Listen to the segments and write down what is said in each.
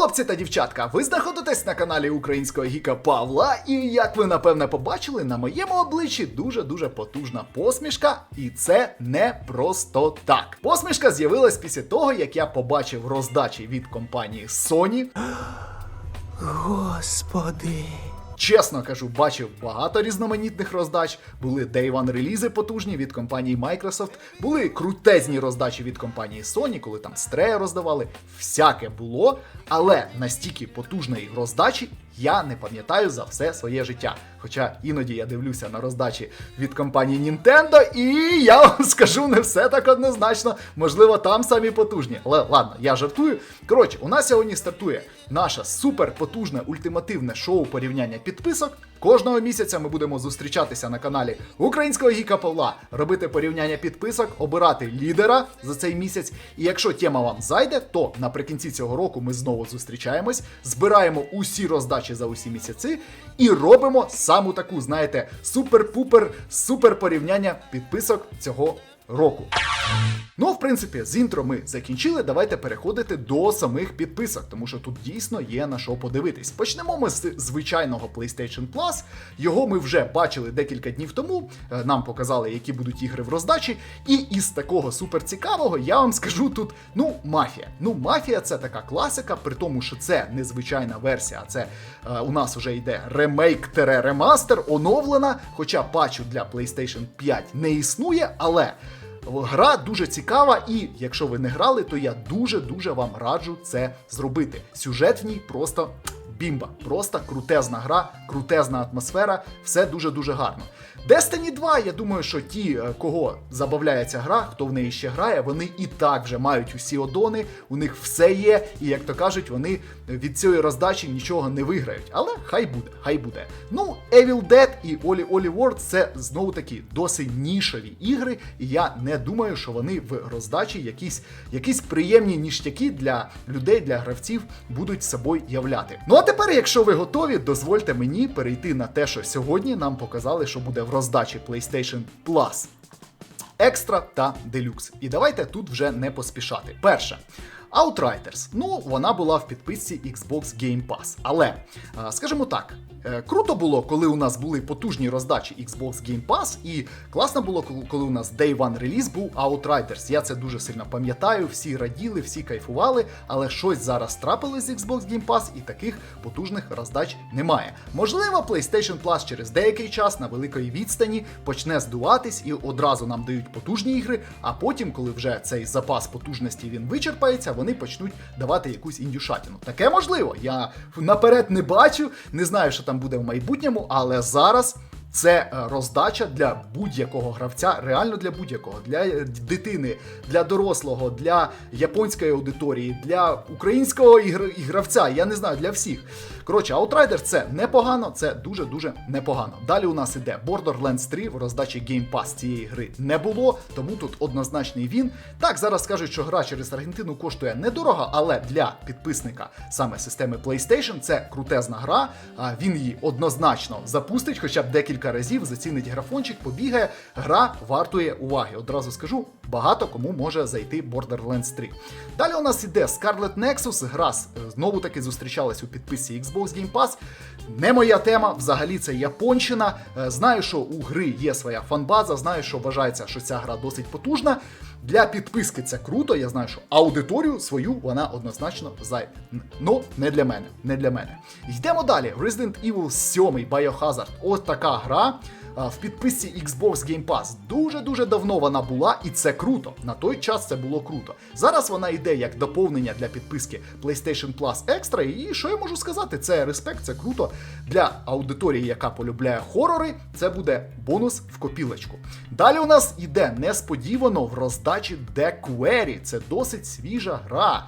хлопці та дівчатка! Ви знаходитесь на каналі українського гіка Павла, і як ви напевне побачили, на моєму обличчі дуже-дуже потужна посмішка, і це не просто так. Посмішка з'явилась після того, як я побачив роздачі від компанії Sony. Господи. Чесно кажу, бачив багато різноманітних роздач. Були Day One релізи потужні від компанії Microsoft, були крутезні роздачі від компанії Sony, коли там стрея роздавали. Всяке було, але настільки потужної роздачі я не пам'ятаю за все своє життя. Хоча іноді я дивлюся на роздачі від компанії Nintendo, і я вам скажу не все так однозначно. Можливо, там самі потужні. Але ладно, я жартую. Коротше, у нас сьогодні стартує наше суперпотужне ультимативне шоу порівняння підписок. Кожного місяця ми будемо зустрічатися на каналі Українського Гіка Павла, робити порівняння підписок, обирати лідера за цей місяць. І якщо тема вам зайде, то наприкінці цього року ми знову зустрічаємось, збираємо усі роздачі за усі місяці і робимо саму таку, знаєте, супер-пупер, супер порівняння підписок цього року. Ну, в принципі, з інтро ми закінчили. Давайте переходити до самих підписок, тому що тут дійсно є на що подивитись. Почнемо ми з звичайного PlayStation Plus. Його ми вже бачили декілька днів тому. Е, Нам показали, які будуть ігри в роздачі. І із такого суперцікавого я вам скажу тут: ну, мафія. Ну, мафія це така класика, при тому, що це не звичайна версія, а це е, у нас вже йде ремейк-ремастер, оновлена. Хоча патчу для PlayStation 5 не існує, але. Гра дуже цікава, і якщо ви не грали, то я дуже-дуже вам раджу це зробити. Сюжет в ній просто бімба, просто крутезна гра, крутезна атмосфера, все дуже-дуже гарно. Destiny 2, я думаю, що ті, е, кого забавляє ця гра, хто в неї ще грає, вони і так вже мають усі одони, у них все є, і як то кажуть, вони від цієї роздачі нічого не виграють. Але хай буде, хай буде. Ну, Evil Dead і Oli Oli World це знову таки досить нішові ігри, і я не думаю, що вони в роздачі якісь, якісь приємні ніштяки для людей, для гравців будуть собою являти. Ну а тепер, якщо ви готові, дозвольте мені перейти на те, що сьогодні нам показали, що буде в роздачі PlayStation Plus. Екстра та делюкс. І давайте тут вже не поспішати. Перше. Outriders. Ну, вона була в підписці Xbox Game Pass. Але, скажімо так, е, круто було, коли у нас були потужні роздачі Xbox Game Pass, і класно було, коли у нас Day One реліз був Outriders. Я це дуже сильно пам'ятаю, всі раділи, всі кайфували, але щось зараз трапилось з Xbox Game Pass, і таких потужних роздач немає. Можливо, PlayStation Plus через деякий час на великої відстані почне здуватись і одразу нам дають потужні ігри, а потім, коли вже цей запас потужності він вичерпається, вони почнуть давати якусь індюшатину. Таке можливо. Я наперед не бачу, не знаю, що там буде в майбутньому, але зараз. Це е, роздача для будь-якого гравця, реально для будь-якого, для дитини, для дорослого, для японської аудиторії, для українського ігравця, я не знаю, для всіх. Коротше, Outriders це непогано, це дуже-дуже непогано. Далі у нас іде Borderlands 3 в роздачі Game Pass цієї гри не було, тому тут однозначний він. Так, зараз кажуть, що гра через Аргентину коштує недорого, але для підписника саме системи PlayStation це крутезна гра. а Він її однозначно запустить, хоча б декілька разів, зацінить графончик, побігає. Гра вартує уваги. Одразу скажу, багато кому може зайти Borderlands 3. Далі у нас іде Scarlet Nexus, гра знову таки зустрічалась у підписі Xbox Game Pass. Не моя тема, взагалі це Японщина. Е, Знаю, що у гри є своя фанбаза, знаю, що вважається, що ця гра досить потужна. Для підписки це круто. Я знаю, що аудиторію свою вона однозначно зайде. Ну, не для мене. Не для мене. Йдемо далі. Resident Evil 7 Biohazard. Ось така гра. В підписці Xbox Game Pass дуже-дуже давно вона була, і це круто. На той час це було круто. Зараз вона йде як доповнення для підписки PlayStation Plus Extra. І що я можу сказати? Це респект, це круто. Для аудиторії, яка полюбляє хорори, це буде бонус в копілочку. Далі у нас іде несподівано в роздачі The Query. Це досить свіжа гра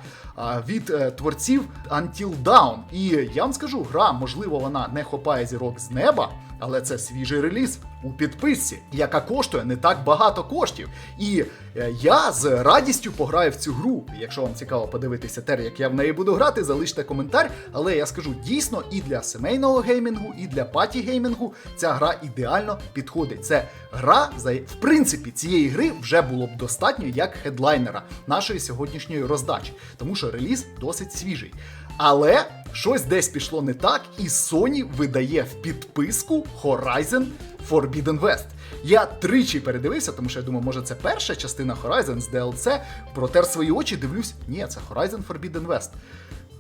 від е, творців Until Dawn. І я вам скажу, гра, можливо, вона не хопає зірок з неба. Але це свіжий реліз у підписці, яка коштує не так багато коштів. І е, я з радістю пограю в цю гру. Якщо вам цікаво подивитися те, як я в неї буду грати, залиште коментар. Але я скажу дійсно і для сімейного геймінгу, і для паті геймінгу ця гра ідеально підходить. Це гра, за в принципі, цієї гри вже було б достатньо як хедлайнера нашої сьогоднішньої роздачі, тому що реліз досить свіжий. Але щось десь пішло не так, і Sony видає в підписку Horizon Forbidden West. Я тричі передивився, тому що я думаю, може це перша частина Horizon з DLC. Протер свої очі, дивлюсь, ні, це Horizon Forbidden West.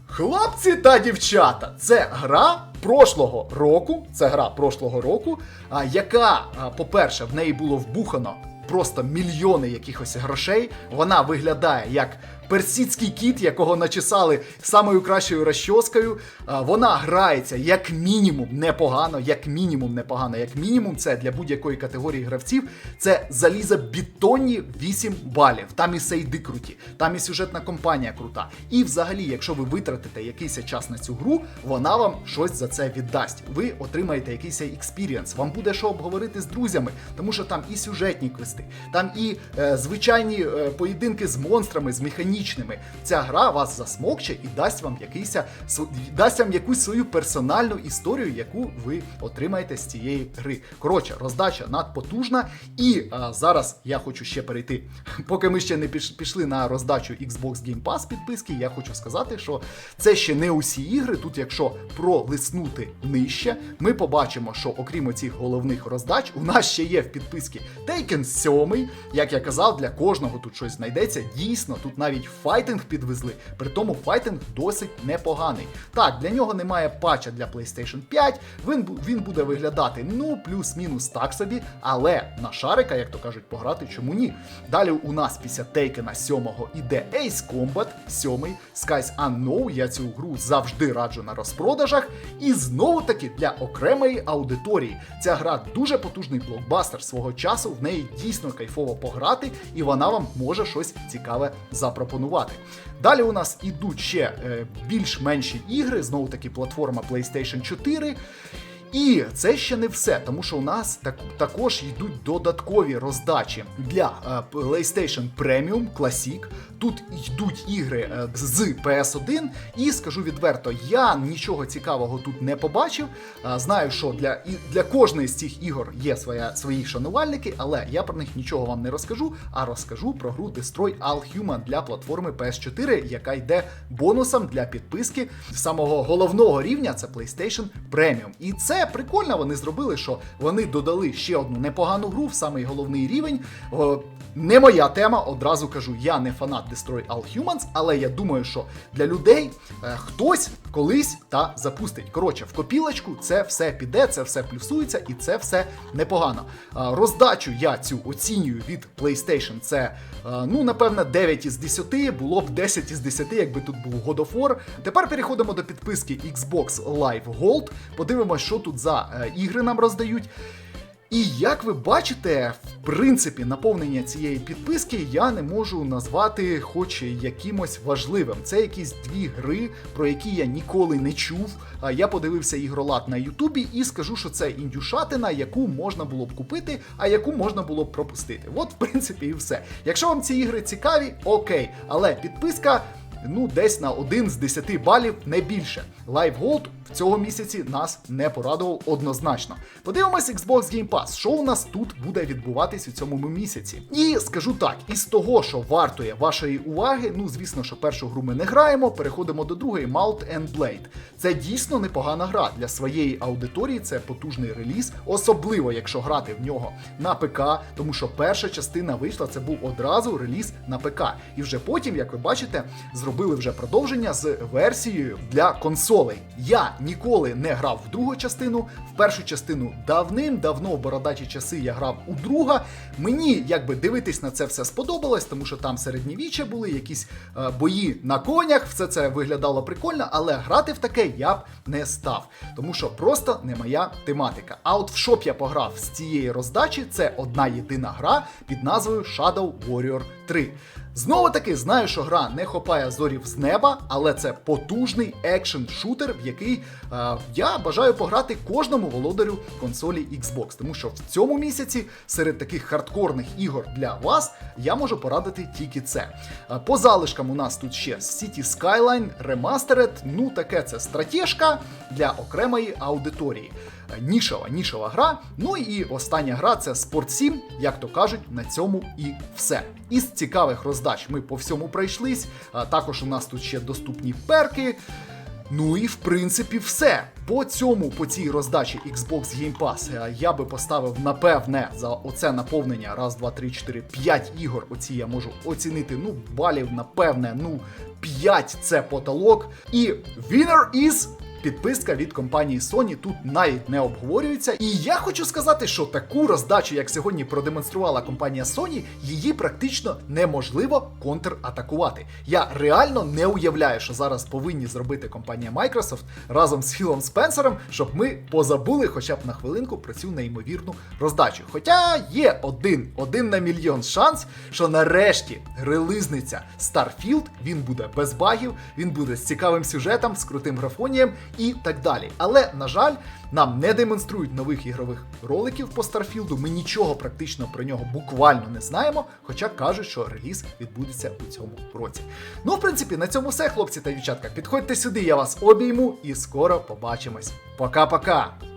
Хлопці та дівчата, це гра прошлого року. Це гра прошлого року, а, яка, по-перше, в неї було вбухано просто мільйони якихось грошей. Вона виглядає як персидський кіт, якого начесали самою кращою розчоскою. Вона грається як мінімум непогано, як мінімум непогано, як мінімум, це для будь-якої категорії гравців. Це залізобетонні 8 балів. Там і сейди круті, там і сюжетна компанія крута. І взагалі, якщо ви витратите якийсь час на цю гру, вона вам щось за це віддасть. Ви отримаєте якийсь експірієнс. Вам буде що обговорити з друзями, тому що там і сюжетні квести, там і е, звичайні е, поєдинки з монстрами, з механічними. Ця гра вас засмокче і дасть вам якийсь дасть вам якусь свою персональну історію, яку ви отримаєте з цієї гри. Коротше, роздача надпотужна. І а, зараз я хочу ще перейти. Поки ми ще не пішли на роздачу Xbox Game Pass підписки, я хочу сказати, що це ще не усі ігри. Тут, якщо пролиснути нижче, ми побачимо, що окрім оцих головних роздач, у нас ще є в підписці Taken 7. Як я казав, для кожного тут щось знайдеться. Дійсно, тут навіть файтинг підвезли. При тому файтинг досить непоганий. Так, для нього немає патча для PlayStation 5. Він, він буде виглядати ну плюс-мінус так собі, але на шарика, як то кажуть, пограти чому ні. Далі у нас після Тейкена 7 іде Ace Combat 7, Skies Unknown. Я цю гру завжди раджу на розпродажах. І знову таки для окремої аудиторії. Ця гра дуже потужний блокбастер свого часу. В неї дійсно кайфово пограти, і вона вам може щось цікаве запропонувати. Далі у нас ідуть ще е, більш-менші ігри, знову таки платформа PlayStation 4. І це ще не все, тому що у нас так, також йдуть додаткові роздачі для е, PlayStation Premium Classic. Тут йдуть ігри е, з PS1, і скажу відверто, я нічого цікавого тут не побачив. Е, знаю, що для, і для кожної з цих ігор є своя, свої шанувальники, але я про них нічого вам не розкажу, а розкажу про гру Destroy All Human для платформи PS4, яка йде бонусом для підписки самого головного рівня це PlayStation Premium. І це прикольно. Вони зробили, що вони додали ще одну непогану гру в самий головний рівень. Не моя тема, одразу кажу, я не фанат Destroy All Humans, але я думаю, що для людей е, хтось колись та запустить. Коротше, в копілочку це все піде, це все плюсується і це все непогано. Е, роздачу я цю оцінюю від PlayStation. Це е, ну напевно 9 із 10, було б 10 із 10, якби тут був God of War. Тепер переходимо до підписки Xbox Live Gold. Подивимося, що тут за е, ігри нам роздають. І як ви бачите, в принципі, наповнення цієї підписки я не можу назвати хоч якимось важливим. Це якісь дві гри, про які я ніколи не чув. Я подивився ігролад на Ютубі і скажу, що це індюшатина, яку можна було б купити, а яку можна було б пропустити. От, в принципі, і все. Якщо вам ці ігри цікаві, окей, але підписка. Ну, десь на 1 з 10 балів, не більше. Live Gold цього місяці нас не порадував однозначно. Подивимось Xbox Game Pass, що у нас тут буде відбуватись у цьому місяці. І скажу так, із того, що вартує вашої уваги, ну звісно, що першу гру ми не граємо, переходимо до другої Mount and Blade. Це дійсно непогана гра для своєї аудиторії. Це потужний реліз, особливо якщо грати в нього на ПК, тому що перша частина вийшла, це був одразу реліз на ПК. І вже потім, як ви бачите, зробили вже продовження з версією для консолей. Я ніколи не грав в другу частину. В першу частину давним-давно в бородачі часи я грав у друга. Мені якби дивитись на це все сподобалось, тому що там середньовіччя були якісь е, бої на конях, все це виглядало прикольно, але грати в таке я б не став, тому що просто не моя тематика. А от в б я пограв з цієї роздачі, це одна єдина гра під назвою Shadow Warrior 3. Знову таки знаю, що гра не хопає зорів з неба, але це потужний екшн-шутер, в який е, я бажаю пограти кожному володарю консолі Xbox. Тому що в цьому місяці серед таких хардкорних ігор для вас я можу порадити тільки це. Е, по залишкам у нас тут ще City Skyline Remastered, ну таке це стратежка для окремої аудиторії. Е, Нішова, нішова гра. Ну і остання гра це Sport 7, як то кажуть, на цьому і все. Із цікавих роздач ми по всьому пройшлись. А також у нас тут ще доступні перки. Ну і в принципі все. По цьому, по цій роздачі Xbox Game Pass е, я би поставив напевне за оце наповнення раз, два, три, чотири, п'ять ігор. Оці я можу оцінити. Ну, балів, напевне, ну 5 це потолок. І winner is Підписка від компанії Sony тут навіть не обговорюється. І я хочу сказати, що таку роздачу, як сьогодні продемонструвала компанія Sony, її практично неможливо контратакувати. Я реально не уявляю, що зараз повинні зробити компанія Microsoft разом з Філом Спенсером, щоб ми позабули хоча б на хвилинку про цю неймовірну роздачу. Хоча є один, один на мільйон шанс, що нарешті релизниця Starfield, він буде без багів, він буде з цікавим сюжетом, з крутим графонієм і так далі. Але, на жаль, нам не демонструють нових ігрових роликів по Старфілду. Ми нічого практично про нього буквально не знаємо, хоча кажуть, що реліз відбудеться у цьому році. Ну, в принципі, на цьому все, хлопці та дівчатка. Підходьте сюди, я вас обійму і скоро побачимось. Пока-пока!